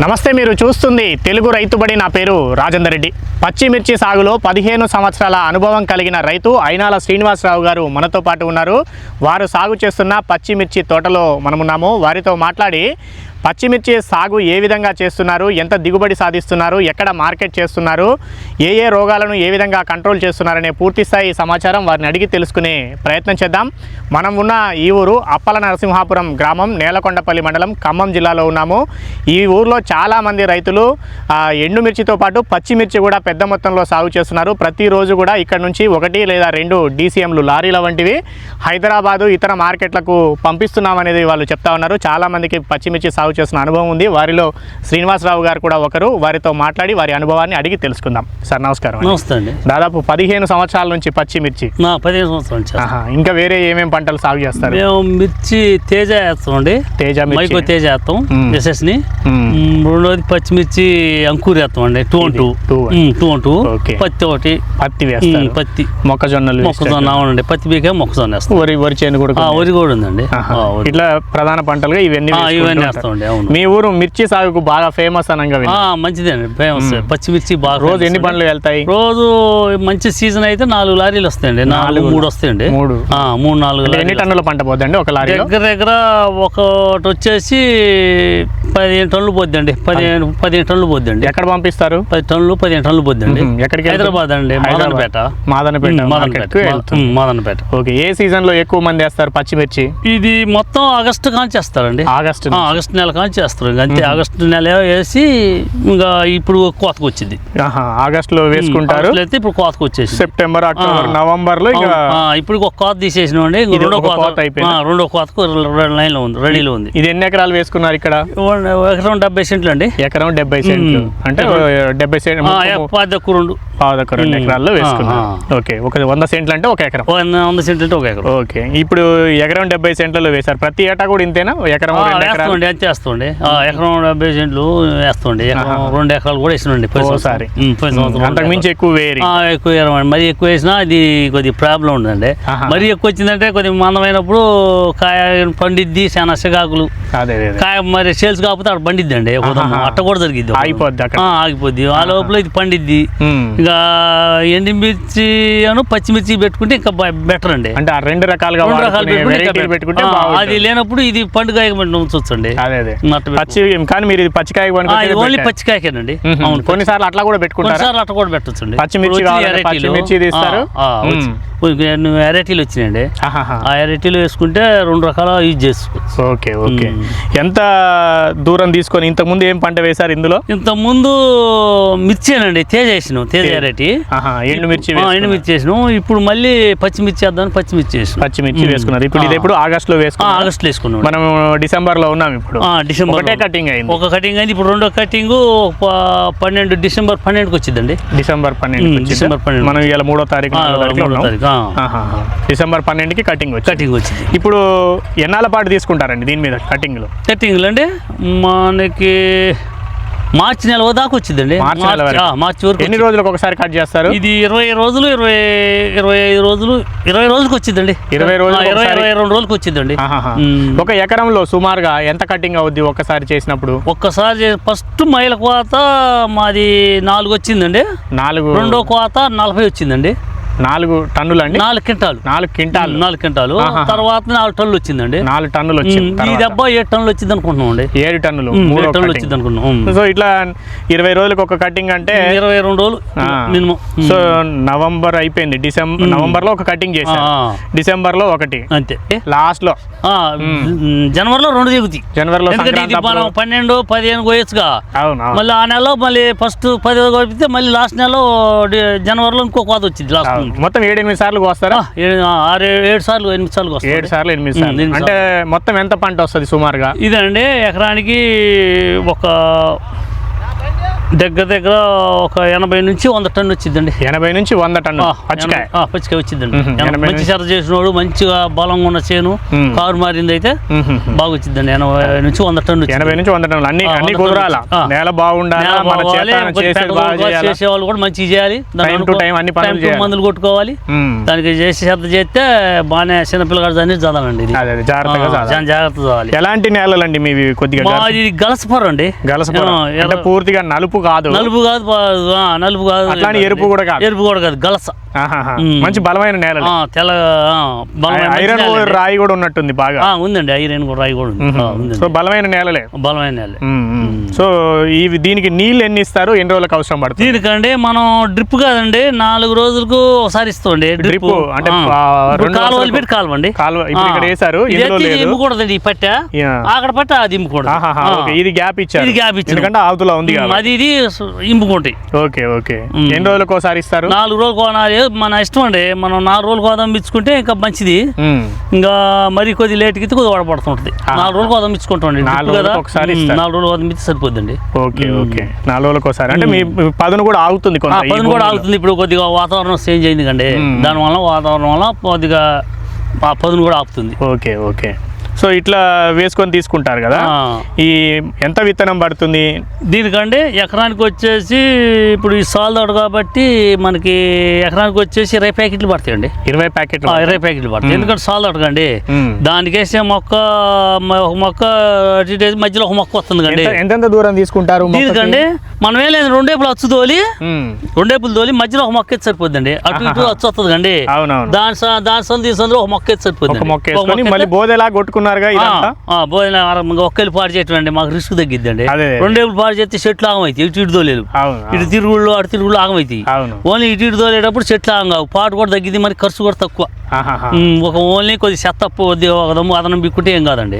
నమస్తే మీరు చూస్తుంది తెలుగు రైతుబడి. నా పేరు రాజేందర్ రెడ్డి. పచ్చిమిర్చి సాగులో పదిహేను సంవత్సరాల అనుభవం కలిగిన రైతు అయినాల శ్రీనివాసరావు గారు మనతో పాటు ఉన్నారు. వారు సాగు చేస్తున్న పచ్చిమిర్చి తోటలో మనమున్నాము. వారితో మాట్లాడి పచ్చిమిర్చి సాగు ఏ విధంగా చేస్తున్నారు? ఎంత దిగుబడి సాధిస్తున్నారు? ఎక్కడ మార్కెట్ చేస్తున్నారు? ఏ ఏ రోగాలను ఏ విధంగా కంట్రోల్ చేస్తున్నారనే పూర్తి స్థాయి సమాచారం వారిని అడిగి తెలుసుకునే ప్రయత్నం చేద్దాం. మనం ఉన్న ఈ ఊరు అప్పల నరసింహాపురం గ్రామం నేలకొండపల్లి మండలం ఖమ్మం జిల్లాలో ఉన్నాము. ఈ ఊర్లో చాలామంది రైతులు ఎండుమిర్చితో పాటు పచ్చిమిర్చి కూడా పెద్ద మొత్తంలో సాగు చేస్తున్నారు. ప్రతిరోజు కూడా ఇక్కడ నుంచి ఒకటి లేదా రెండు డీసీఎంలు లారీల వంటివి హైదరాబాదు ఇతర మార్కెట్లకు పంపిస్తున్నామనేది వాళ్ళు చెప్తా ఉన్నారు. చాలామందికి పచ్చిమిర్చి సాగు చేస్తున్న అనుభవం ఉంది. వారిలో శ్రీనివాసరావు గారు కూడా ఒకరు. వారితో మాట్లాడి వారి అనుభవాన్ని అడిగి తెలుసుకుందాం. సార్ నమస్కారం అండి. నమస్తే అండి. దాదాపు పదిహేను సంవత్సరాల నుంచి పచ్చిమిర్చి. నా పదిహేను సంవత్సరాలు ఇంకా వేరే ఏమేం పంటలు సాగు చేస్తారు? మేము మిర్చి తేజ వేస్తామండి తేజ మైకో తేజ వేస్తాం. ఎస్ఎస్ని. మ్మ్. రెండోది పచ్చిమిర్చి అంకూరి వేస్తామండి two one two. Two one. Two. పత్తి ఒకటి. పత్తి మ్మ్, వేస్తారు. పత్తి. మొక్కజొన్నలు మొక్కజొన్న. అవునండి. పత్తి బీకే మొక్కజొన్న వేస్తాం. వరి వరి చేను కూడా. వరి కూడా ఉందండి. ఇట్లా ప్రధాన పంటలుగా ఇవన్నీ ఇవన్నీ. వేస్తామండి మీ ఊరు మిర్చి సాగుకు బాగా ఫేమస్ అనగా. మంచిదండి ఫేమస్ పచ్చిమిర్చి బాగా రోజు ఎన్ని. పండ్లు వెళ్తాయి రోజు మంచి సీజన్ అయితే నాలుగు లారీలు వస్తాయండి నాలుగు. మూడు వస్తాయండి మూడు. మూడు నాలుగు ఎన్ని టన్నుల పంట పోద్దండి ఒక లారీలో దగ్గర దగ్గర ఒకటి వచ్చేసి పదిహేను టన్నులు పోద్దండి. పదిహేను పదిహేను టన్నులు పోద్దండి. ఎక్కడ పంపిస్తారు? పది టన్నులు పదిహేను టన్నులు పోద్దండి. ఎక్కడికి? హైదరాబాద్ అండి. మాదనపేట. మాదనపేట. మాదనపేట. మాదనపేట. ఓకే ఏ సీజన్లో ఎక్కువ మంది వేస్తారు పచ్చిమిర్చి? ఇది మొత్తం ఆగస్టు కాంచి వేస్తారండి. ఆగస్టు ఆగస్టు నెల కాంచి వేస్తారు. ఇంక అంతే ఆగస్టు నెల వేసి ఇంకా ఇప్పుడు కోతకు వచ్చింది. ఆహా, ఆగస్టులో వేసుకుంటారు. అయితే ఇప్పుడు కోతకు వచ్చేసి సెప్టెంబర్ అక్టోబర్ నవంబర్లో ఇప్పుడు ఒక కోత ఇది రెండో కోత. అయిపోయిందా? రెండో కోతకు లైన్లో ఉంది రెడీలో ఉంది. ఇది ఎన్ని ఎకరాలు వేసుకున్నారు ఇక్కడ? ఎకరం డెబ్బై సెంట్లు అండి. ఎకరం డెబ్బై సెంట్లు. అంటే డెబ్బై సెంట్ ఆ, పది ఎక్కువ రెండు పావుదొక్క రెండు. ఎకరాల్లో వేసుకున్నారు ఆ, ఓకే ఒక వంద సెంట్లు అంటే ఒక ఎకరం. వంద సెంట్లు అంటే ఒక ఎకరం. ఓకే ఇప్పుడు ఎకరం డెబ్బై సెంట్లలో వేశారు. ప్రతి ఏటా కూడా ఇంతేనా? ఎకరం అంతే వేస్తామండి. ఆ, ఎకరం డెబ్బై సెంట్లు వేస్తామండి. ఎకరం రెండు ఎకరాలు కూడా వేసినండి రెండు అంతకు మించి ఎక్కువ వేరి ఎక్కువ వేయమండి మరి ఎక్కువ వేసినా అది కొద్ది ప్రాబ్లం ఉందండి. మరి ఎక్కువ వచ్చిందంటే కొద్ది మందమైనప్పుడు కాయ పండిద్ది చాలా సిగాకులు. అదే అదే అదే. కాయ మరి సేల్స్ కాకపోతే అక్కడ పండిద్దండి ఆహాహా. అట్ట కూడా జరిగిద్ది. ఆగిపోద్ది ఆగిపోద్ది ఆ లోపల ఇది పండిద్ది. ఇక ఎండుమిర్చి అను పచ్చిమిర్చి పెట్టుకుంటే ఇంకా బెటర్ అండి అంటే రెండు రకాలుగా రెండు రకాలు పెట్టుకుంటే. అది లేనప్పుడు ఇది పండుగ ఉంచొచ్చండి పచ్చి కానీ మీరు ఇది పచ్చికాయ ఓన్లీ. పచ్చికాయకేనండి. అవును కొన్నిసార్లు అట్లా కూడా పెట్టుకుంటారా కొన్నిసార్లు అట్ట కూడా పెట్టొచ్చండి పచ్చిమిర్చి పచ్చిమిర్చి తీస్తారు. వచ్చినాయండి. ఆ ఎరైటీలు వేసుకుంటే రెండు రకాల యూజ్ చేసుకోవచ్చు ఓకే ఓకే. ఎంత దూరం తీసుకొని ఇంతకు ముందు ఏం పంట వేశారు ఇందులో? ఇంత ముందు మిర్చేనండి తేజ వేసినాం తేజ ఆహా, ఎండుమిర్చి ఆ, వేసుకున్నారు. ఎండుమిర్చి వేసినాం. ఇప్పుడు మళ్ళీ పచ్చిమిర్చి వేద్దాం పచ్చిమిర్చి వేసినాం. పచ్చిమిర్చి. వేసుకున్నారు. ఇప్పుడు ఇది. ఎప్పుడు ఆగస్ట్లో ఆ, వేసుకున్నారు ఆగస్టులో వేసుకున్నాం. మనం డిసెంబర్లో ఉన్నాం ఇప్పుడు. డిసెంబర్ ఒకటే కటింగ్ అయింది. ఒక కటింగ్ అయింది. ఇప్పుడు రెండో కటింగ్ పన్నెండు డిసెంబర్ పన్నెండుకి వచ్చిందండి. డిసెంబర్ పన్నెండు డిసెంబర్ పన్నెండు. మనం ఇవాళ మూడో తారీఖు. డిసెంబర్ పన్నెండుకి కటింగ్ వచ్చి కటింగ్ వచ్చింది. ఇప్పుడు ఎన్నాళ్ళ పాటు తీసుకుంటారండి దీని మీద కటింగ్లో కటింగ్లు? అండి మనకి మార్చి నెల దాకా వచ్చిందండి. మార్చి నెల వరకు. ఎన్ని. రోజులకు ఒకసారి కట్ చేస్తారు? ఇది ఇరవై రోజులు ఇరవై ఇరవై ఐదు రోజులు ఇరవై రోజులకు వచ్చిందండి. ఇరవై రోజులకు ఆ, ఇరవై? ఇరవై రెండు రోజులకు వచ్చిందండి. ఒక ఎకరంలో సుమారుగా ఎంత కటింగ్ అవుద్ది ఒక్కసారి చేసినప్పుడు? ఒక్కసారి ఫస్ట్ మైల కోత మాది నాలుగు వచ్చిందండి. నాలుగు. రెండో కోత నలభై వచ్చిందండి. నాలుగు టన్నులు అండి నాలుగు క్వింటాలు. నాలుగు క్వింటాలు. నాలుగు క్వింటాలు. తర్వాత నాలుగు టన్నులు వచ్చిందండి. నాలుగు టన్నులు. వచ్చింది. ఈ. దెబ్బ ఏడు టన్నులు వచ్చింది అనుకుంటున్నాం అండి. ఏడు టన్నులు. మూడో టన్నులు. వచ్చింది అనుకున్నాం మ్మ్. సో ఇట్లా ఇరవై రోజులకు ఒక కటింగ్ అంటే ఇరవై రెండు రోజులు మినిమం. సో నవంబర్ అయిపోయింది. డిసెంబర్ నవంబర్లో ఒక కటింగ్ ఆ. డిసెంబర్లో ఒకటి. అంతే. లాస్ట్లో ఆ, జనవరిలో రెండు దిగుతాయి. ఇది సంక్రాంతి మనం పన్నెండు పదిహేను కోయచ్చుగా. మళ్ళీ ఆ నెలలో మళ్ళీ ఫస్ట్ పది కోపితే మళ్ళీ లాస్ట్ నెలలో జనవరిలో ఇంకో కోత వచ్చింది లాస్ట్. మొత్తం ఏడు ఎనిమిది సార్లు వస్తారా ఆరు ఏడు సార్లు ఎనిమిది సార్లు వస్తుంది ఏడు సార్లు ఎనిమిది సార్లు. అంటే మొత్తం ఎంత పంట వస్తుంది సుమారుగా? ఇదండి ఎకరానికి ఒక దగ్గర దగ్గర ఒక ఎనభై నుంచి వంద టన్ను వచ్చిందండి. ఎనభై నుంచి వంద టన్ను. పచ్చికాయ. పచ్చికాయ వచ్చిందండి. మంచి చెర చేసినోడు మంచిగా బలంగా ఉన్న చేను. కారు మారింది అయితే. బాగా వచ్చిందండి. ఎనభై నుంచి వంద టన్ను. ఎనభై నుంచి వంద టన్నులు. అన్ని అన్ని కుదరాలా. నేల బాగుండాలా? బాగా కూడా మంచిగా చేయాలి. మందులు కొట్టుకోవాలి. దానికి చేసి శ్రద్ధ చేస్తే బాగానే చిన్నపిల్లగాడు దాన్ని చదవాలండి జాగ్రత్త ఎలాంటి నేలలండి మీవి కొద్దిగా గలసపురం అండి. గలసపురం. పూర్తిగా నలుపు కాదు. నలుపు కాదు పా- ఆ, నలుపు కాదు. అట్లానే ఎరుపు కూడా కాదు. ఎరుపు కూడా కాదు గలస. మంచి బలమైన నేలలు. ఆ, తెల్ల ఐరన్ నేల. రాయి కూడా ఉన్నట్టుంది బాగా. ఉందండి ఐరన్ కూడా రాయి కూడా ఉంది. సో బలమైన నేలలే. బలమైన నేల. సో ఇవి దీనికి నీళ్ళు ఎన్ని ఇస్తారు? ఎన్ని రోజులకు అవసరం పడుతుంది? దీనికండి మనం డ్రిప్ కాదండి నాలుగు రోజులకు ఒకసారి ఇస్తామండి. డ్రిప్ అంటే కాలువలు పెట్టి కాలువండి. కాలువ ఇక్కడ లేదు. ఇమ్మకూడదండి ఈ పట్టె. అక్కడ పట్ట అది ఇమ్ముకూడదు. ఇది గ్యాప్ ఇచ్చారు. ఇది gap ఇచ్చారు. ఎందుకంటే ఆవుతులా ఉంది అది ఇది ఇంపుకుంటాయి ఓకే ఓకే. ఎన్ని రోజులకు ఒకసారి ఇస్తారు? నాలుగు రోజులు కొనాలి మన ఇష్టం అండి. మనం నాలుగు రోజులు కోదాం ఇచ్చుకుంటే ఇంకా మంచిది. ఇంకా మరి కొద్ది లేట్కి అయితే కొద్దిగా వాడపడుతుంటుంది నాలుగు రోజులు కోదం ఇచ్చుకుంటామండి నాలుగు ఒకసారి. నాలుగు రోజులు కోదం ఇచ్చి సరిపోద్దండి. Okay okay. నాలుగు రోజులకు ఒకసారి. అంటే మీ పదును కూడా ఆగుతుంది పదును కూడా. ఆగుతుంది. ఇప్పుడు కొద్దిగా వాతావరణం చేంజ్ అయింది కండి. దానివల్ల వాతావరణం వల్ల కొద్దిగా పదును కూడా ఆపుతుంది. Okay okay. సో ఇట్లా వేసుకొని తీసుకుంటారు కదా. ఈ ఎంత విత్తనం పడుతుంది? దీనికంటే ఎకరానికి వచ్చేసి ఇప్పుడు ఈ సాల్దాడు కాబట్టి మనకి ఎకరానికి వచ్చేసి ఇరవై ప్యాకెట్లు పడతాయండి. ఇరవై ప్యాకెట్లు ఇరవై ప్యాకెట్లు పడతాయి. ఎందుకంటే సాల్దాడు కండి. మ్మ్. దానికి వేసే మొక్క ఒక మొక్క మధ్యలో ఒక మొక్క వస్తుంది కండి. ఎంత- ఎంతెంత దూరం తీసుకుంటారు? దీనికండి మనం ఏం లేదు రెండేపులు అచ్చు తోలి. రెండేపులు తోలి మధ్యలో ఒక మొక్క ఎత్తి సరిపోద్దండి. అటు ఇటు. అచ్చు వస్తుంది కండి. దాని దాని సంది సందులో ఒక మొక్క ఎత్తి సరిపోతుంది ఒక మొక్క మళ్ళీ బోధెలా కొట్టుకున్నారుగా ఇదంతా? భోజన ఒక్కళ్ళు పాడు చేయటం అండి మాకు రిస్క్ తగ్గిద్దండి. రెండేపులు పాడు చేస్తే చెట్లు ఆగమైతాయి ఇటు ఇటు తోలేదు ఇటు తిరుగుళ్ళు అటు తిరుగుళ్ళు ఆగమైతాయి. అవును. ఓన్లీ ఇటు ఇటు తోలేటప్పుడు చెట్లు ఆగం కావు పాటు కూడా తగ్గిద్ది మరి ఖర్చు కూడా తక్కువ. ఒక ఓన్లీ కొద్ది చెత్త ఒక దమ్ము అదనం బిక్కుంటే ఏం కాదండి.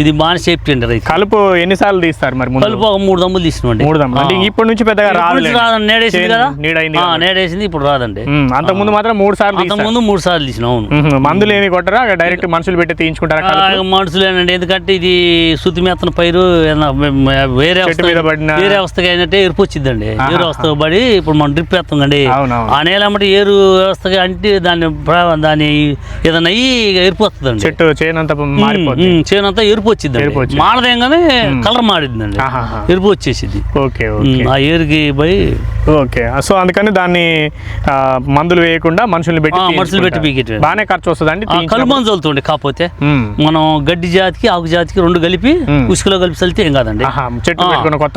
ఇది బాగా సేఫ్టీ అండి రైతు. కలుపు ఎన్నిసార్లు తీస్తారు మరి కలుపు ఒక మూడు దమ్ములు తీసినామండి. మూడు దమ్ములు. ఇప్పటి నుంచి పెద్దగా రాదండి నేడేసింది కదా. నేడేసింది ఇప్పుడు రాదండి. అంత ముందు మాత్రం మూడు సార్లు అంత ముందు మూడు సార్లు తీసిన అవును. మందులు ఏమి కొట్టరా? డైరెక్ట్ మనుషులు పెట్టి తీయించుకుంటారా కలుపు? మనుషులేనండి ఎందుకంటే ఇది శుద్ధి మెత్తన పైరు వేరే అవస్థ- మీద వేరే అవస్థకి అయినట్టే ఎరుపు వచ్చిందండి. ఏరు అవస్థకు పడి ఇప్పుడు మనం డ్రిప్ వేస్తాం కండి అవునవును. ఆ నేల అమ్మటి ఏరు వ్యవస్థకి అంటే దాన్ని ప్ర- దాన్ని ఏదైనా అయ్యి ఎరుపు వస్తుందండి చెట్టు చేనంతా ఎరుపు వచ్చింది ఎరుపు వచ్చింది. మాడదేగానే కలర్ మాడిద్దండి ఆహాహా. ఎరుపు వచ్చేసింది ఓకే ఆ ఏరుకి పోయి ఓకే సో అందుకని దాన్ని మందులు వేయకుండా మనుషుల్ని పెట్టి మనుషులు పెట్టి. పీకెట్ బాగానే ఖర్చు వస్తుందండి కలుమని చల్లుతుండే కాకపోతే మ్మ్. మనం గడ్డి జాతికి ఆకు జాతికి రెండు కలిపి. ఉసుకలో కలిపి చల్లితే ఏం కాదండి.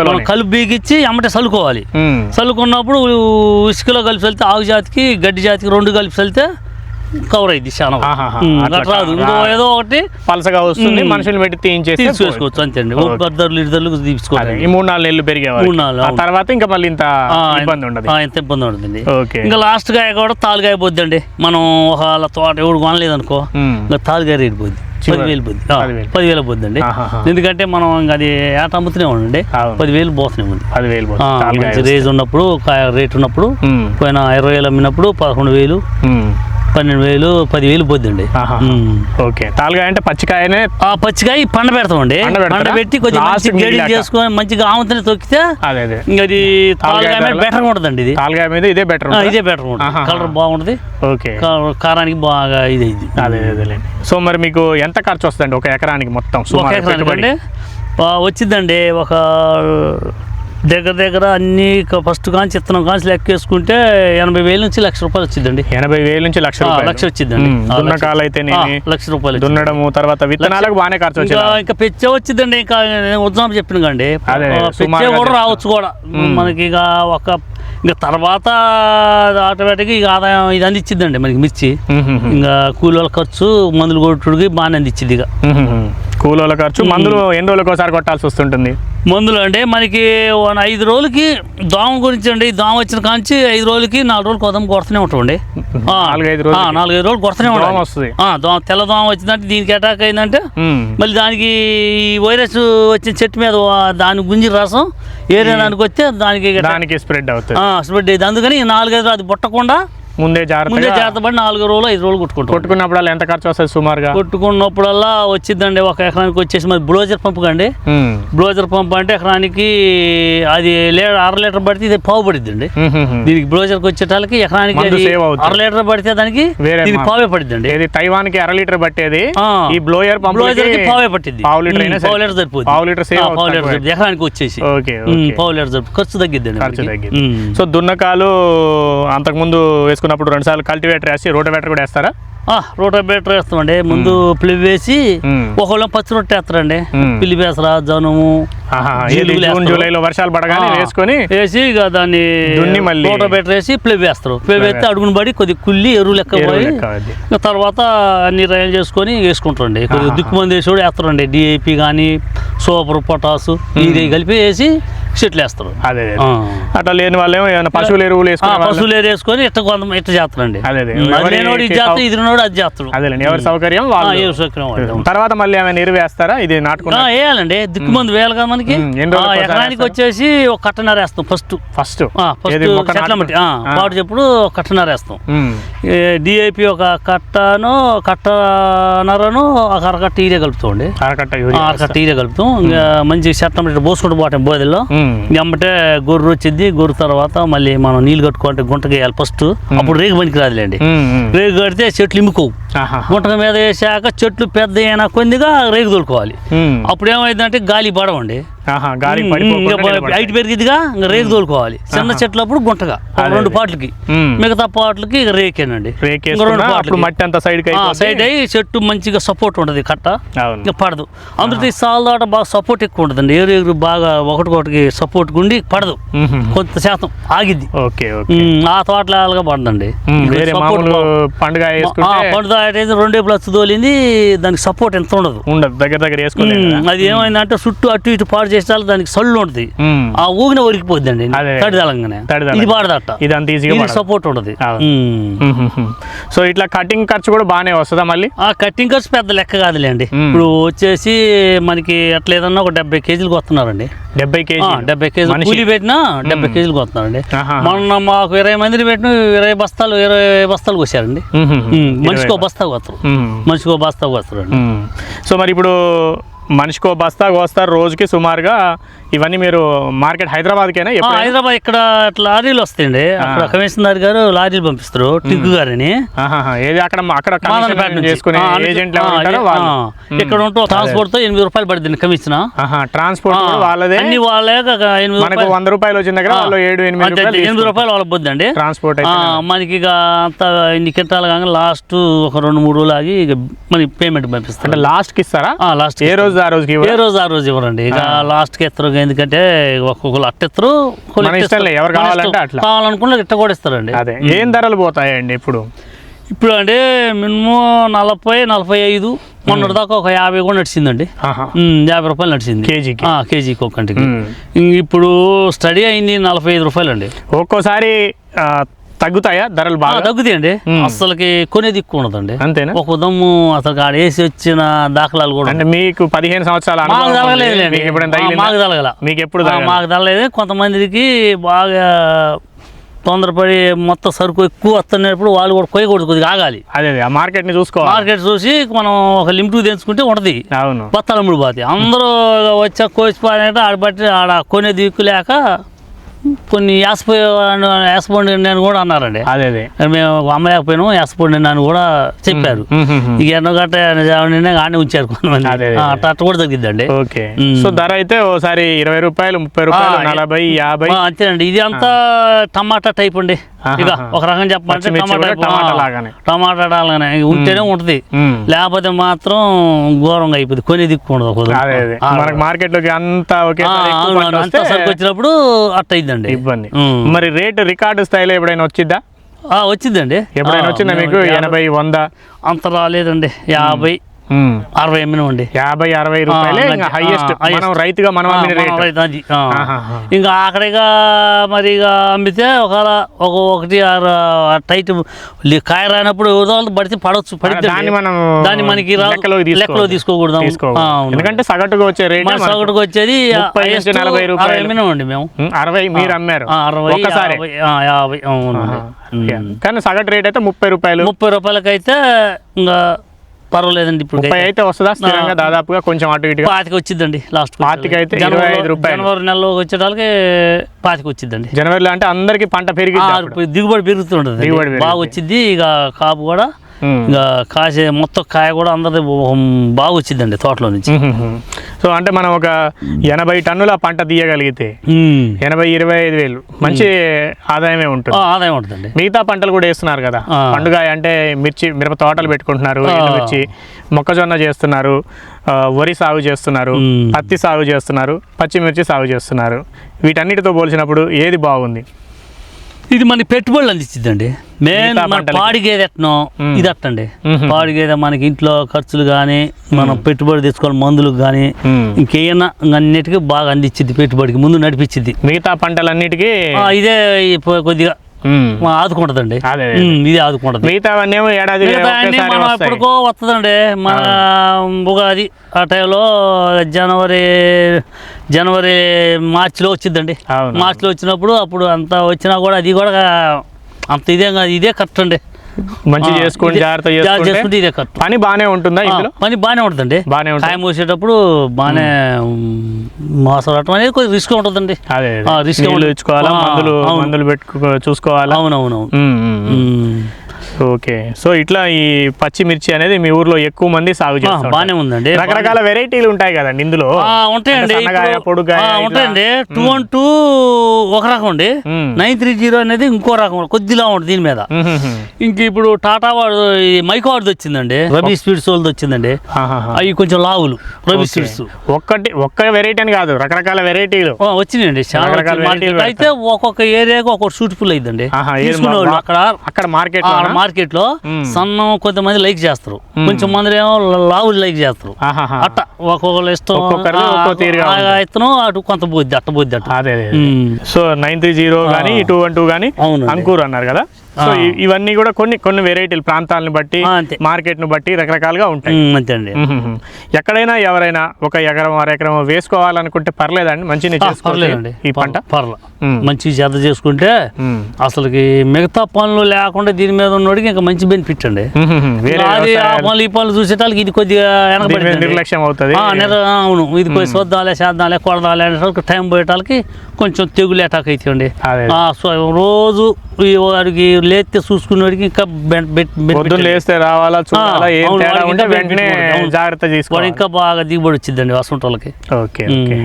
మనం కలుపు బీగిచ్చి అమ్మటే చల్లుకోవాలి చల్లుకున్నప్పుడు ఇసుకలో కలిపి చల్లితే ఆకు జాతికి గడ్డి జాతికి రెండు కలిపి చల్లితే కవర్ అయింది చాలా రాదు. ఏదో ఒకటి పలసగా వస్తుంది మ్మ్. మనుషుల్ని పెట్టి తీయించేస్తే తీసుకోవచ్చు అంతే అండి ఇద్దర్లు అదే, తీసుకోవాలి ఈ మూడు నాలుగు నెలలు పెరిగే వరకు. మూడు నాలుగు. తర్వాత ఇంకా మళ్ళీ ఇంత ఇబ్బంది ఉండదు. ఎంత ఇబ్బంది ఉంటుంది ఓకే. ఇంకా లాస్ట్ గాయ కూడా తాలుగాయ పోద్దండి. మనం ఒక తోట ఎవడు కొనలేదు అనుకో. ఇంకా తాలుగాయ రేటు పోద్ది. చివరి- పదివేలు పోద్ది ఆ, పదివేలు. పోద్దండి ఆహాహా. ఎందుకంటే మనం అది ఏట అమ్ముతూనే ఉండండి. పదివేలు పోతూనే ఉంది పదివేలు మంచి రేజ్ ఉన్నప్పుడు రేట్ ఉన్నప్పుడు. పోయిన ఇరవై వేలు అమ్మినప్పుడు పదకొండు వేలు. పన్నెండు వేలు పదివేలు పోద్దండి. ఓకే. తాలుగాయ అంటే పచ్చికాయనే ఆ పచ్చికాయ పండ పెడతామండి. పండ పెట్టి కొంచెం Last మంచి గడి మిగిలాక. చేసుకొని మంచిగా ఆముతనే తొక్కితే అదే అదే. అది ధరలా? బెటర్గా ఉంటుందండి ఇది. తాలుగాయ మీద ఇదే బెటర్ ఇదే బెటర్ ఉంటుంది. కలర్ బాగుంటుంది. ఓకే. కారానికి బాగా ఇది ఇది అదే అదేలేండి సో మరి మీకు ఎంత ఖర్చు వస్తుందండి ఒక ఎకరానికి మొత్తం? ఒక ఎకరానికి వచ్చిందండి ఒక దగ్గర దగ్గర అన్ని ఫస్ట్ కాంచి ఇత్తనం కాంచి లెక్క వేసుకుంటే ఎనభై వేల నుంచి లక్ష రూపాయలు వచ్చిందండి ఎనభై వేల నుంచి లక్ష లక్ష వచ్చిందండి దున్నకాలు లక్ష- అయితే ఆ, లక్ష రూపాయలు. దున్నడము తర్వాత విత్తనాలకు బాగానే ఖర్చు ఇంకా పెచ్చే వచ్చిందండి ఇంకా ఉద్దాం చెప్పిన కండి. పెచ్చే కూడా. రావచ్చు కూడా. మనకి ఇక ఒక ఇంకా తర్వాత ఆటోమేటిక్గా ఇక ఆదాయం ఇది అందించిందండి మనకి మిర్చి. ఇంకా కూలీల ఖర్చు మందులు కొట్టుడికి బాగానే అందించింది ఇక. కూలోల ఖర్చు మందులు ఎన్ని రోజులకు ఒకసారి కొట్టాల్సి వస్తుంటుంది? మందులు అంటే మనకి ఐదు రోజులకి దోమ గురించి అండి దోమ వచ్చిన కాంచి ఐదు రోజులకి నాలుగు రోజులు కొదం కొడుతూనే ఉంటామండి. నాలుగైదు రోజులకి? ఆ, నాలుగైదు రోజులు కొడుతూనే ఉంటాం వస్తుంది. దోమ తెల్ల దోమ వచ్చిందంటే దీనికి అటాక్ అయిందంటే. మళ్ళీ దానికి ఈ వైరస్ వచ్చిన చెట్టు మీద దాని గుంజి రసం ఏరే దానికి వస్తే దానికి దానికి స్ప్రెడ్ అవుతుంది. స్ప్రెడ్ అయ్యింది. అందుకని నాలుగైదు రోజులు అది పుట్టకుండా ముందే ముందే జాగ్రత్త పడి నాలుగు రోజులు ఐదు రోజులు కొట్టుకుంటాం కొట్టుకున్నప్పుడల్లా ఎంత ఖర్చు వస్తుంది సుమారుగా కొట్టుకున్నప్పుడల్లా వచ్చిందండి ఒక ఎకరానికి వచ్చేసి మరి బ్లోజర్ పంపు కండి ఉమ్. బ్లోజర్ పంప్ అంటే ఎకరానికి అది లే అర లీటర్ పడితే ఇది పావు పడిద్దండి ఉమ్. దీనికి బ్లోజర్కి వచ్చేటాలకి ఎకరానికి మందు అది save అవుతుంది. అర లీటర్ పడితే దానికి వేరే దీనికి మా- పావే పడిద్దండి ఏది తైవాన్కి అర లీటర్ పట్టేది ఆ. ఈ బ్లోయర్ పంప్ బ్లోజర్కి పావే పట్టింది పావు లీటర్ అయినా పావు సరే. లీటర్ సరిపోతుంది పావు లీటర్ సేవ్ ఆ, అవుతుంది పావు లీటర్. సరిపోతుంది. ఎకరానికి వచ్చేసి ఓకే ఉమ్, ఓకే పావు లీటర్ సరిపోతుంది. ఖర్చు తగ్గిద్దండి ఖర్చు మనకి. తగ్గింది ఉమ్. సో దున్నకాలు అంతకుముందు వేసుకున్నప్పుడు రెండు సార్లు కల్టివేటర్ వేసి రోటవేటర్ కూడా వేస్తారా? ఆ, రోటాబేటర్ వేస్తామండి. ముందు ప్లివ్ వేసి. ఒకళ్ళం పచ్చి రొట్టె వేస్తారండి. పిల్లి వేసరా జనుము. జూలైలో వర్షాలు పడగానే వేసుకొని వేసి ఇక దాన్ని రోటాబేటర్ వేసి ప్లివ్ వేస్తారు. ప్లివ్ వేస్తే అడుగుని పడి కొద్ది కుల్లి ఎరువు లెక్క పోయి తర్వాత అన్ని రయాలు చేసుకొని వేసుకుంటారండి. కొద్దిగా. దిక్కుమంది వేసి కూడా వేస్తారండి డిఐపి కానీ సూపర్ పొటాసు ఇది కలిపి వేసి చెట్లు వేస్తారు అదే అదే. అట్లా లేని వాళ్ళేమో ఏమైనా పశువుల ఎరువులు వేసుకునే వాళ్ళు పశువులు ఏరు వేసుకొని ఇట్ట కొంత ఇట్ట చేస్తారండి. అదే అదే. అది ఎవరి- లేనోడు ఇది చేస్తాడు ఇది అది చేస్తాడు. అదేలేండి. ఎవరి సౌకర్యం వాళ్ళు. ఏ సౌకర్యం వాళ్ళు. తర్వాత మళ్ళీ ఏమైనా ఎరువు వేస్తారా? ఇది నాటుకున్న ఆ, వేయాలండి. దిక్కుమంది వేయాలి కదా మనకి. ఎకరానికి వచ్చేసి ఒక కట్టనర వేస్తాం ఫస్ట్. ఫస్ట్? ఫస్ట్ పాటు చెప్పుడు కట్టనర వేస్తాం. డిఐపి ఒక కట్టను కట్టనరను ఒక అరకట్ట ఈరే కలుపుతామండి. అరకట్ట ఆ, యూరియా అరకట్ట ఈరే కలుపుతాం మంచి మట్టి పోసుకుంటూ పోతాం బోదెల్లో. ఎమ్మటే గొర్రె వచ్చింది గొర్రె తర్వాత మళ్ళీ మనం నీళ్ళు కట్టుకోవాలంటే గుంటకి వేయాలి ఫస్ట్ అప్పుడు రేగు పనికి రాదులేండి. రేగు కడితే చెట్లు ఇమ్ముకోవు. గుంటక మీద వేసాక చెట్లు పెద్ద అయినా కొద్దిగా రేగు తోలుకోవాలి. అప్పుడు ఏమైందంటే గాలి పడవండి. హైట్ పెరిగిదిగా ఇంకా రేగు తోలుకోవాలి. చిన్న చెట్లు అప్పుడు గుంటగా రెండు. పాటలకి. మిగతా పాటలకి రేకేనండి. మట్టి అంతా సైడ్ సైడ్ అయ్యి చెట్టు మంచిగా సపోర్ట్ ఉంటుంది కట్ట. ఇంకా పడదు. అందులో ఈ సాల్ దాట బాగా సపోర్ట్ ఎక్కువ ఉంటుందండి. ఏరు ఎగురు బాగా ఒకటికొకటికి సపోర్ట్ గుండి పడదు. కొంత శాతం ఆగిద్ది. ఆ తోటలాగా పడదండి. బా- పండుగ దాటేసి రెండే ప్లస్ తోలింది దానికి సపోర్ట్ ఎంత ఉండదు ఉండదు దగ్గర దగ్గర వేసుకోలేదు ఉమ్, అది ఏమైందంటే చుట్టూ అటు ఇటు పాడు చేసేటాలు దానికి సల్లు ఉంటుంది. ఆ ఊగిన ఒరిగిపోద్దండి అదే. తడిదలంగానే తడిదలంగా. ఇది పాడదట ఇది అంత ఈజీగా. సపోర్ట్. ఉహుం. సో ఇట్లా కటింగ్ ఖర్చు కూడా బాగానే వస్తుందా మళ్ళీ ఆ కట్టింగ్ ఖర్చు పెద్ద లెక్క కాదులేండి. ఇప్పుడు వచ్చేసి మనకి ఎట్లా ఏదన్నా ఒక డెబ్బై కేజీలకు వస్తున్నారండి డెబ్బై కేజీ డెబ్బై మనిషి. కూలి పెట్టినా డెబ్బై కేజీలకు వస్తున్నారండి. మొన్న మాకు ఇరవై మందిని పెట్టిన ఇరవై బస్తాలు ఇరవై బస్తాలకు వచ్చారండి ఉమ్, మనిషికో బస్తాకు వస్తారు మనిషికో బస్తాకు వస్తారండి సో మరి ఇప్పుడు మనిషికో బస్తా కోస్తారు రోజుకి సుమారుగా ఇవన్నీ మీరు మార్కెట్ హైదరాబాద్కేనా హైదరాబాద్ ఇక్కడ లారీలు వస్తాయండి. అక్కడ కమిషనర్ గారు లారీలు పంపిస్తారు టిగ్గు గారిని. ఏది అక్కడ అక్కడ. చేసుకునే ఇక్కడ ఉంటూ ట్రాన్స్పోర్ట్తో ఎనిమిది రూపాయలు పడుతుంది కమిషన్. ట్రాన్స్పోర్ట్ వాళ్ళదే. అన్ని వాళ్ళే మనకు వంద రూపాయలు వచ్చిన దగ్గర వాళ్ళు ఏడు ఎనిమిది ఎనిమిది రూపాయలు వాళ్ళ బొద్దండి ట్రాన్స్పోర్ట్ మనకి ఇక అంత ఇన్ని కింటాలు కాగా లాస్ట్ ఒక రెండు మూడు రోజులు ఆగి ఇక మనకి పేమెంట్ పంపిస్తారు. లాస్ట్కి ఇస్తారా? లాస్ట్ ఏ రోజు ఆ రోజుకి ఏ? రోజు ఆ రోజు ఇవ్వరండి. ఇక లాస్ట్కి ఎత్తరు ఎందుకంటే ఒక్కొక్కరు అట్టెత్తరు ఎవరు కావాలంటే. అట్లా. కావాలనుకున్న ఇట్ట కూడా ఇస్తారండి. అదే. ఏం ధరలు పోతాయండి ఇప్పుడు? ఇప్పుడు అంటే మినిమం నలభై నలభై ఐదు. మొన్నటి దాకా ఒక యాభై కూడా నడిచిందండి. యాభై రూపాయలు నడిచింది. కేజీకి. కేజీకి ఒక్కంటికి ఇప్పుడు స్టడీ అయింది నలభై ఐదు రూపాయలు అండి ఒక్కోసారి తగ్గుతాయా? ధరలు బాగా? తగ్గుతాయండి. అసలుకి కొనేది ఎక్కువ ఉండదండి. అంతేనా? ఒక ఉదమ్ము అసలు ఆడ వేసి వచ్చిన దాఖలాలు కూడా అంటే మీకు పదిహేను సంవత్సరాల మాకు తగిలిందా? మాకు తగల మీకు ఎప్పుడు? మాకు తగలేదు కొంతమందికి బాగా తొందరపడి మొత్తం సరుకు ఎక్కువ వస్తున్నప్పుడు వాళ్ళు కూడా కొయ్యకూడదు కొద్దిగా ఆగాలి. అదే ఆ మార్కెట్ని చూసుకోవాలి. మార్కెట్ చూసి మనం ఒక లిమిట్ తెంచుకుంటే ఉంటది. అవును. బత్తాలు అమ్ముడు పోతాయి అందరూ వచ్చా కోసిపోయారంటే ఆడ బట్టి ఆడ కొనే దిక్కు లేక కొన్ని యాసపోయి యాసపోండి అని కూడా అన్నారండి. అదే అదే. మేము అమ్మలేకపోయినాం యాసపోండి అని కూడా చెప్పారు. ఇక ఎన్నోగట్ట ఆడనే ఉంచారు కొంతమంది. అట్ట అట్ట కూడా తగ్గిద్దండి ఓకే. సో ధర అయితే ఓసారి ఇరవై రూపాయలు ముప్పై రూపాయలు నలభై యాభై. అంతేనండి. ఇది అంతా టమాటా టైప్ అండి. ఇక ఒక రకం చెప్పాలంటే టమాటా టమాటా లాగానే. టమాటా లాగానే. ఉంటేనే ఉంటుంది. లేకపోతే మాత్రం ఘోరంగా అయిపోతుంది కొని దిక్కు ఉండదు ఒక అదే అదే. ఆ, మనకు మార్కెట్లోకి అంత ఒకే. అంతా సరుకు వచ్చినప్పుడు అట్ట అయిందండి ఇబ్బంది. మరి రేటు రికార్డు స్థాయిలో ఎప్పుడైనా వచ్చిద్దా? ఆ, వచ్చిందండి ఎప్పుడైనా వచ్చిందా మీకు? ఎనభై వంద? అంత రాలేదండి. యాభై. అరవై అమ్మినాం అండి యాభై అరవై రూపాయలే హైయెస్ట్. మనం రైతుగా మనం అమ్మిన మనం రేట్. ఇంకా అక్కడిగా మరి ఇక అమ్మితే ఒక ఒక ఒకటి టైట్ కాయ రానప్పుడు ఉదాహరణ పడితే పడవచ్చు పడితే దాన్ని మనం దాన్ని మనకి. లెక్కలో తీసుకోకూడదు అవును. అవును. ఎందుకంటే సగటుగా వచ్చే రేట్ మన సగటుకు వచ్చేది నలభై రూపాయలు. అమ్మినామండి మేము అరవై మీరు అమ్మారు అరవై యాభై. ఉమ్. కానీ సగటు రేట్ అయితే ముప్పై రూపాయలు ముప్పై రూపాయలకైతే ఇంకా పర్వాలేదండి ఇప్పుడు ముప్పై అయితే వస్తుందా? స్థిరంగా దాదాపుగా కొంచెం అటు ఇటుగా. పాతికి వచ్చిందండి లాస్ట్ పాతిక అయితే ఇరవై ఐదు రూపాయలు. జనవరి నెలలో వచ్చేటాలకి పాతికి వచ్చిందండి జనవరిలో అంటే అందరికి పంట అప్పుడు. దిగుబడి పెరుగుతుంటది దిగుబడి బాగా వచ్చింది ఇక కాపు కూడా. ఇక కాసే మొత్తం కాయ కూడా అందరి బాగా వచ్చిందండి తోటలో నుంచి. సో అంటే మనం ఒక ఎనభై టన్నుల పంట తీయగలిగితే. ఎనభై ఇరవై ఐదు వేలు మంచి ఆదాయమే ఉంటుంది ఆదాయం మిగతా పంటలు కూడా వేస్తున్నారు కదా. పండుగ అంటే మిర్చి మిరప తోటలు పెట్టుకుంటున్నారు. మిర్చి మొక్కజొన్న చేస్తున్నారు వరి సాగు చేస్తున్నారు. పత్తి సాగు చేస్తున్నారు పచ్చిమిర్చి సాగు చేస్తున్నారు వీటన్నిటితో పోల్చినప్పుడు ఏది బాగుంది ఇది మనకి పెట్టుబడులు అందించిందండి మెయిన్ మన. పాడి గేదె ఎట్నో ఉమ్. ఇది అట్టండి. పాడి గేదె మనకి ఇంట్లో ఖర్చులు కానీ మనం పెట్టుబడి తెచ్చుకోవాలి మందులకు కానీ. ఇంకేమైనా అన్నిటికీ బాగా అందించింది పెట్టుబడికి ముందు నడిపించింది మిగతా పంటలన్నిటికీ ఇదే కొద్దిగా ఆదుకుంటదండి. ఇది ఆదుకుంటది. మిగతావన్నీ ఏమో ఏడాది మనం ఎప్పటికో వస్తుందండి. మన ఉగాది ఆ టైంలో జనవరి జనవరి మార్చిలో వచ్చిందండి. మార్చిలో వచ్చినప్పుడు అప్పుడు అంత వచ్చినా కూడా అది కూడా అంత ఇదే ఇదే కరెక్ట్ అండి. మంచి చేసుకొని ఇదే- జాగ్రత్త చేసుకుంటే ఇదే పని బాగానే ఉంటుందా ఇందులో? పని బాగానే ఉంటుందండి. బాగానే ఉంటుంది. కాయ మూసేటప్పుడు బాగానే మోసం రావటం అనేది కొంచెం రిస్క్ ఉంటుందండి. అదే. ఇచ్చుకోవాలా ఆ, మందులు. మందులు పెట్టుకో చూసుకోవాలా? ఉమ్. ఓకే. సో ఇట్లా ఈ పచ్చిమిర్చి అనేది మీ ఊర్లో ఎక్కువ మంది సాగు చేస్తారు బాగానే ఉందండి. రకరకాల వెరైటీలు ఉంటాయి కదండి ఇందులో. ఉంటాయండి. ఉంటాయండి. టూ వన్ టూ ఒక రకం అండి. నైన్ త్రీ జీరో అనేది ఇంకో రకం కొద్దిలా ఉంటుంది దీని మీద. ఇంక ఇప్పుడు టాటా వాడు ఈ మైకో వాడిది వచ్చిందండి. రబీ స్పీడ్స్ వాళ్ళది వచ్చిందండి. అవి కొంచెం లావులు రబీ. స్పీడ్స్ ఒక్కటి ఒక్క వెరైటీ అని కాదు రకరకాల వెరైటీలు. వచ్చినాయండి. చాలా varieties అయితే ఒక్కొక్క ఏరియాకి ఒక్కొక్క అయిందండి తీసుకునే మా- వాళ్ళు అక్కడ అక్కడ మార్కెట్ ఆ మార్కెట్లో మ్మ్. సన్నం కొంతమంది లైక్ చేస్తారు కొంచెం మంది ఏమో లావులు లైక్ చేస్తారు అట్ట ఒక్కొక్కరు ఇష్టం. ఇత్తనం అటు కొంత బుద్ధి అట్ట బుద్ధి అట్ట అదే. సో నైన్ త్రీ జీరో కానీ. టూ వన్ టూ కానీ. అంకూర్ అన్నారు కదా సో ఇవన్నీ కూడా కొన్ని కొన్ని వెరైటీలు ప్రాంతాలను బట్టి. మార్కెట్ను బట్టి రకరకాలుగా ఉంటాయి. అండి. ఎక్కడైనా ఎవరైనా ఒక ఎకరం అర ఎకరం వేసుకోవాలనుకుంటే పర్లేదండి చేసుకోవాలి పర్లేదండి. ఈ పంట? పర్ల. మంచి చేత చేసుకుంటే. అసలుకి మిగతా పనులు లేకుండా దీని మీద ఉన్నోడికి ఇంకా మంచి బెనిఫిట్ అండి. వేరే అది ఆ వ్యవసాయాలు. పనులు ఈ పనులు చూసేటానికి ఇది కొద్దిగా వెనకబడి నిర్లక్ష్యం అవుతుంది. అవును. ఇది కొంచెం చూద్దాంలే చేద్దాంలే కొడదాంలే అనేసరికి టైం పోయేటానికి కొంచెం తెగులు అటాక్ అవుతుంది అదే. సో రోజు వాడికి లేస్తే చూసుకునేవాడికి ఇంకా. లేస్తే రావాలా చూడాలా ఏం తేడా ఉంటే వెంటనే. జాగ్రత్త వాడు తీసుకోవాలి ఇంకా బాగా దిగుబడి వచ్చిందండి వసంతలకి ఓకే ఓకే.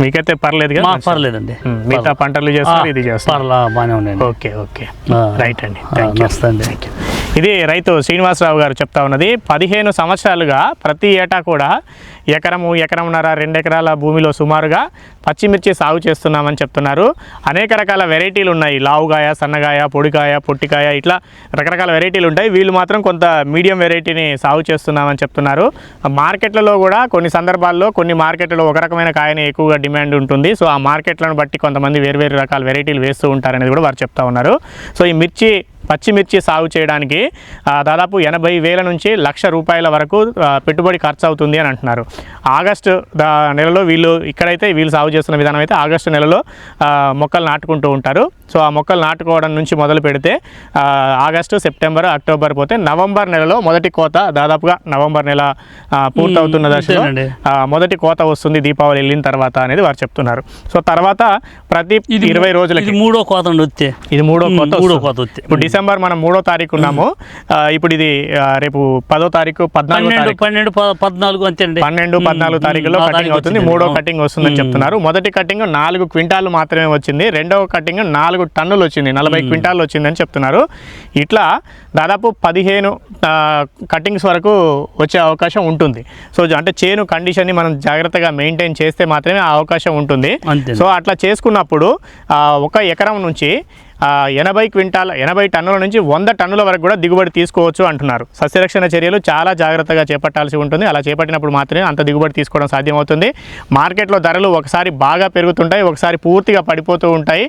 మీకైతే పర్లేదు కదా పర్లేదండి. మిగతా పంటలు చేస్తారు ఇది చేస్తారు బాగానే ఉండండి ఓకే ఓకే. రైట్ అండి. థ్యాంక్ యూ ఇది రైతు శ్రీనివాసరావు గారు చెప్తా ఉన్నది. పదిహేను సంవత్సరాలుగా ప్రతి ఏటా కూడా ఎకరము ఎకరంన్నర రెండు ఎకరాల భూమిలో సుమారుగా పచ్చిమిర్చి సాగు చేస్తున్నామని చెప్తున్నారు. అనేక రకాల వెరైటీలు ఉన్నాయి. లావుగాయ సన్నగాయ పొడికాయ పొట్టికాయ ఇట్లా రకరకాల వెరైటీలు ఉంటాయి. వీళ్ళు మాత్రం కొంత మీడియం వెరైటీని సాగు చేస్తున్నామని చెప్తున్నారు. మార్కెట్లలో కూడా కొన్ని సందర్భాల్లో కొన్ని మార్కెట్లలో ఒక రకమైన కాయని ఎక్కువగా డిమాండ్ ఉంటుంది. సో ఆ మార్కెట్లను బట్టి కొంతమంది వేరు వేరు రకాల వెరైటీలు వేస్తూ ఉంటారనేది కూడా వారు చెప్తా ఉన్నారు. సో ఈ మిర్చి పచ్చిమిర్చి సాగు చేయడానికి దాదాపు ఎనభై వేల నుంచి లక్ష రూపాయల వరకు పెట్టుబడి ఖర్చు అవుతుంది అని అంటున్నారు. ఆగస్టు నెలలో వీళ్ళు ఇక్కడైతే వీళ్ళు సాగు చేస్తున్న విధానం అయితే ఆగస్టు నెలలో మొక్కలు నాటుకుంటూ ఉంటారు. సో ఆ మొక్కలు నాటుకోవడం నుంచి మొదలు పెడితే ఆగస్టు సెప్టెంబర్ అక్టోబర్ పోతే నవంబర్ నెలలో మొదటి కోత దాదాపుగా నవంబర్ నెల పూర్తవుతున్న దశలో మొదటి కోత వస్తుంది దీపావళి వెళ్ళిన తర్వాత అనేది వారు చెప్తున్నారు. సో తర్వాత ప్రతి ఇరవై రోజులకి మూడో కోత ఇది మూడో కోత మూడో. కోత. ఇప్పుడు డిసెంబర్ మనం మూడో తారీఖు ఉన్నాము. ఇప్పుడు ఇది రేపు పదో తారీఖు పద్నాలుగో పన్నెండు తారీఖు. పన్నెండు ప- పద్నాలుగు అండి పన్నెండు పద్నాలుగు తారీఖులో కటింగ్ అవుతుంది. మూడో. కటింగ్ వస్తుందని చెప్తున్నారు. మొదటి కటింగ్ నాలుగు క్వింటాలు మాత్రమే వచ్చింది. రెండవ కటింగ్ నాలుగు టన్నులు వచ్చింది. నలభై క్వింటాలు వచ్చిందని చెప్తున్నారు. ఇట్లా దాదాపు పదిహేను కటింగ్స్ వరకు వచ్చే అవకాశం ఉంటుంది. సో అంటే చేను కండిషన్ని మనం జాగ్రత్తగా మెయింటైన్ చేస్తే మాత్రమే ఆ అవకాశం ఉంటుంది. సో అట్లా చేసుకున్నప్పుడు ఒక ఎకరం నుంచి ఎనభై క్వింటాల ఎనభై టన్నుల నుంచి వంద టన్నుల వరకు కూడా దిగుబడి తీసుకోవచ్చు అంటున్నారు. సస్యరక్షణ చర్యలు చాలా జాగ్రత్తగా చేపట్టాల్సి ఉంటుంది. అలా చేపట్టినప్పుడు మాత్రమే అంత దిగుబడి తీసుకోవడం సాధ్యమవుతుంది. మార్కెట్లో ధరలు ఒకసారి బాగా పెరుగుతుంటాయి ఒకసారి పూర్తిగా పడిపోతూ ఉంటాయి.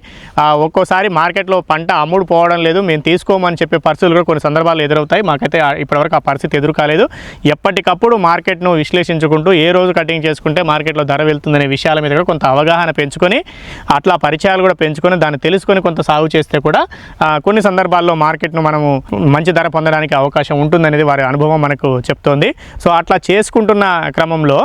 ఒక్కోసారి మార్కెట్లో పంట అమ్ముడు పోవడం లేదు మేము తీసుకోమని చెప్పే పరిస్థితులు కూడా కొన్ని సందర్భాలు ఎదురవుతాయి. మాకైతే ఇప్పటివరకు ఆ పరిస్థితి ఎదురు కాలేదు. ఎప్పటికప్పుడు మార్కెట్ను విశ్లేషించుకుంటూ ఏ రోజు కటింగ్ చేసుకుంటే మార్కెట్లో ధర వెళ్తుందనే విషయాల మీద కూడా కొంత అవగాహన పెంచుకొని అట్లా పరిచయాలు కూడా పెంచుకొని దాన్ని తెలుసుకొని కొంత సాగు చేస్తే కూడా కొన్ని సందర్భాల్లో మార్కెట్ను మనము మంచి ధర పొందడానికి అవకాశం ఉంటుందనేది వారి అనుభవం మనకు చెప్తోంది. సో అట్లా చేసుకుంటున్న క్రమంలో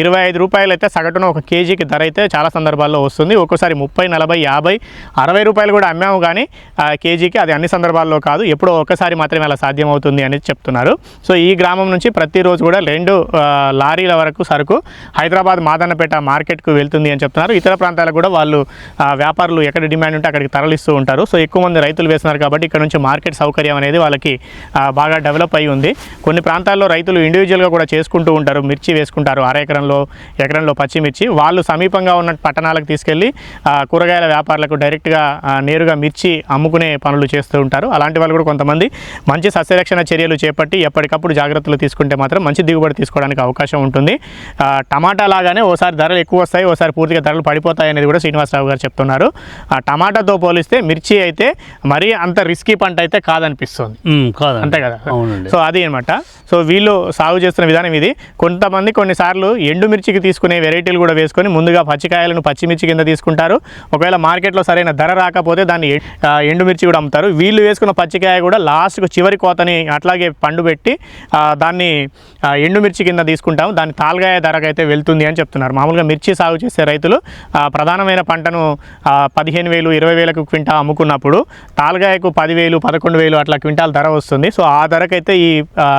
ఇరవై ఐదు రూపాయలు అయితే సగటున ఒక కేజీకి ధర అయితే చాలా సందర్భాల్లో వస్తుంది. ఒక్కోసారి ముప్పై నలభై యాభై అరవై రూపాయలు కూడా అమ్మాము కానీ ఆ, కేజీకి అది అన్ని సందర్భాల్లో కాదు. ఎప్పుడో ఒక్కసారి మాత్రమే అలా సాధ్యమవుతుంది అనేది చెప్తున్నారు. సో ఈ గ్రామం నుంచి ప్రతిరోజు కూడా రెండు లారీల వరకు సరుకు హైదరాబాద్ మాదన్నపేట మార్కెట్కు వెళ్తుంది అని చెప్తున్నారు. ఇతర ప్రాంతాలకు కూడా వాళ్ళు వ్యాపారులు ఎక్కడ డిమాండ్ ఉంటే అక్కడికి తరలిస్తూ ఉంటారు. సో ఎక్కువ మంది రైతులు వేస్తున్నారు కాబట్టి ఇక్కడ నుంచి మార్కెట్ సౌకర్యం అనేది వాళ్ళకి బాగా డెవలప్ అయి ఉంది. కొన్ని ప్రాంతాల్లో రైతులు ఇండివిజువల్గా కూడా చేసుకుంటూ ఉంటారు. మిర్చి వేసుకుంటారు. అర ఎకరంలో ఎకరంలో పచ్చిమిర్చి. వాళ్ళు సమీపంగా ఉన్న పట్టణాలకు తీసుకెళ్ళి కూరగాయల వ్యాపారులకు డైరెక్ట్గా నేరుగా మిర్చి అమ్ముకునే పనులు చేస్తూ ఉంటారు. అలాంటి వాళ్ళు కూడా కొంతమంది మంచి సస్యరక్షణ చర్యలు చేపట్టి ఎప్పటికప్పుడు జాగ్రత్తలు తీసుకుంటే మాత్రం మంచి దిగుబడి తీసుకోవడానికి అవకాశం ఉంటుంది. టమాటా లాగానే ఓసారి ధరలు ఎక్కువ వస్తాయి. ఓసారి పూర్తిగా ధరలు పడిపోతాయి అనేది కూడా శ్రీనివాసరావు గారు చెప్తున్నారు. ఆ టమాటాతో పోలిస్తే మిర్చి అయితే మరీ అంత రిస్కీ పంట అయితే కాదనిపిస్తుంది. కాదండి. అంతే కదా? సో అది అనమాట. సో వీళ్ళు సాగు చేస్తున్న విధానం ఇది. కొంతమంది కొన్నిసార్లు ఎండుమిర్చికి తీసుకునే వెరైటీలు కూడా వేసుకొని ముందుగా పచ్చికాయలను పచ్చిమిర్చి కింద తీసుకుంటారు. ఒకవేళ మార్కెట్లో సరైన ధర రాకపోతే దాన్ని ఎ- ఆ, ఎండుమిర్చి కూడా అమ్ముతారు. వీళ్ళు వేసుకున్న పచ్చికాయ కూడా లాస్ట్కు చివరి కోతని అట్లాగే పండు పెట్టి దాన్ని ఆ, ఎండుమిర్చి కింద తీసుకుంటాం దాన్ని తాల్గాయ ధరకు అయితే వెళ్తుంది అని చెప్తున్నారు. మామూలుగా మిర్చి సాగు చేసే రైతులు ప్రధానమైన పంటను పదిహేను వేలు ఇరవై వేలకు క్వింటా అమ్ముకున్నప్పుడు తాల్గాయకు పదివేలు పదకొండు వేలు అట్లా క్వింటాల్ ధర వస్తుంది. సో ఆ ధరకైతే ఈ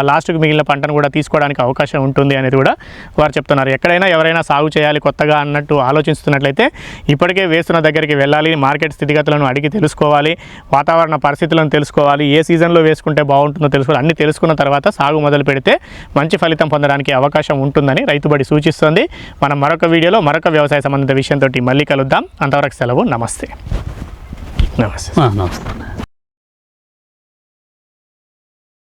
లాస్ట్కి మిగిలిన పంటను కూడా తీసుకోవడానికి అవకాశం ఉంటుంది అనేది కూడా వారు చెప్తున్నారు. ఎక్కడైనా ఎవరైనా సాగు చేయాలి కొత్తగా అన్నట్టు ఆలోచిస్తున్నట్లయితే ఇప్పటికే వేస్తున్న దగ్గరికి వెళ్ళాలి మార్కెట్ స్థితిగతులను అడిగి తెలుసుకోవాలి వాతావరణ పరిస్థితులను తెలుసుకోవాలి ఏ సీజన్లో వేసుకుంటే బాగుంటుందో తెలుసుకోవాలి అన్ని తెలుసుకున్న తర్వాత సాగు మొదలు పెడితే మంచి ఫలితం పొందడానికి అవకాశం ఉంటుందని రైతుబడి సూచిస్తుంది. మనం మరొక వీడియోలో మరొక వ్యవసాయ సంబంధిత విషయంతో మళ్ళీ కలుద్దాం. అంతవరకు సెలవు. నమస్తే. నమస్తే ఆ, నమస్తే